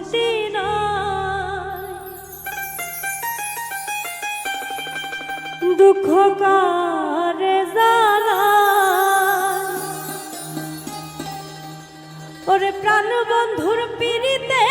শান্তি কারে ওরে প্রাণ বন্ধুর পিড়িতে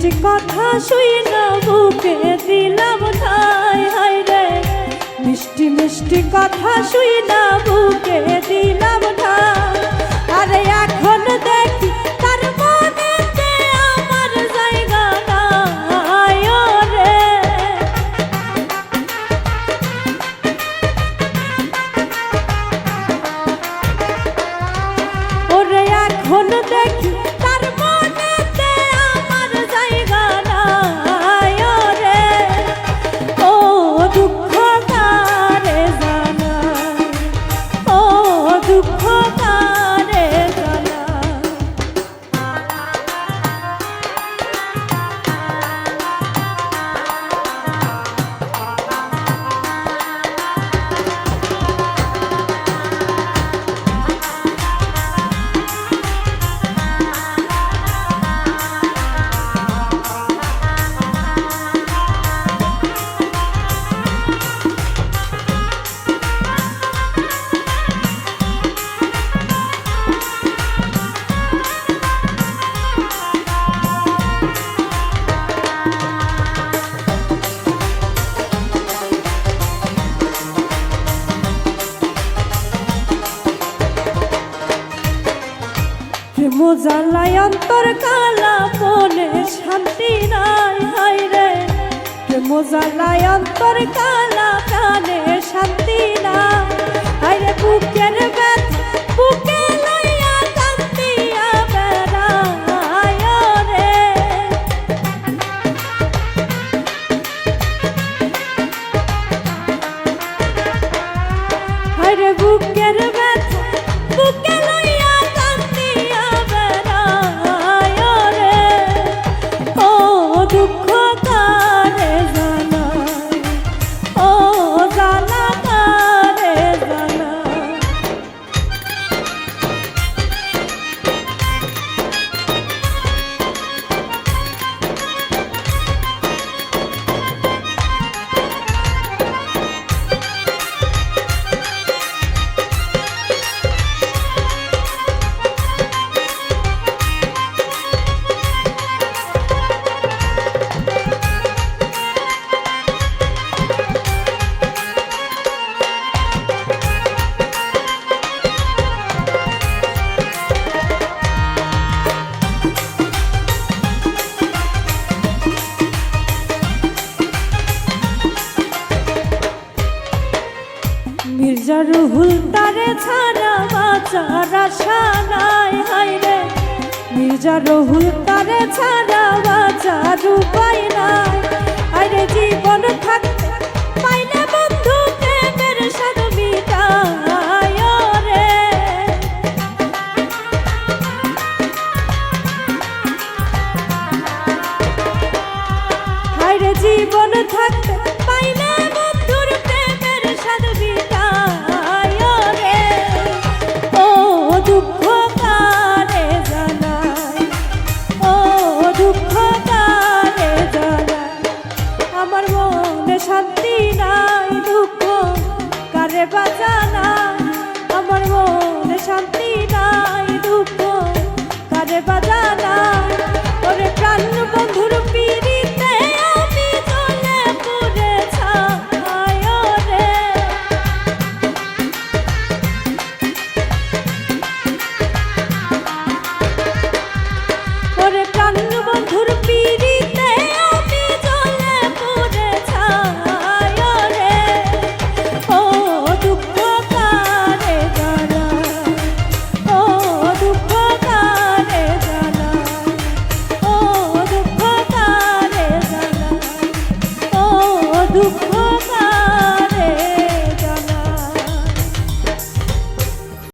মিষ্টি কথা শুই না বুকে দিলাম ঠাই হাই রে। মিষ্টি মিষ্টি কথা শুই না বুকে দিলাম ঠাই প্রেম অন্তর কালা, মনে শান্তি নাই হাই রে। জ্বালায় অন্তর কালা প্রাণে শান্তি নাই। হাই রে, বুকের ব্যথা, বুকে লইয়া কান্দিয়া বেড়ায় রে। আরে বুকের ব্যথা ছাড়া বাঁচার আশা নাই হাই রে। মির্জা রহুল তারে ছাড়া বাঁচার উপায় নাই। আরে জীবন থাকতে জীবনে শান্তি নাই, দুঃখ কারে বাঁচা নাই? আমার মনে শান্তি নাই, দুঃখ কারে বাঁচা নাই? ওরে প্রাণ বন্ধু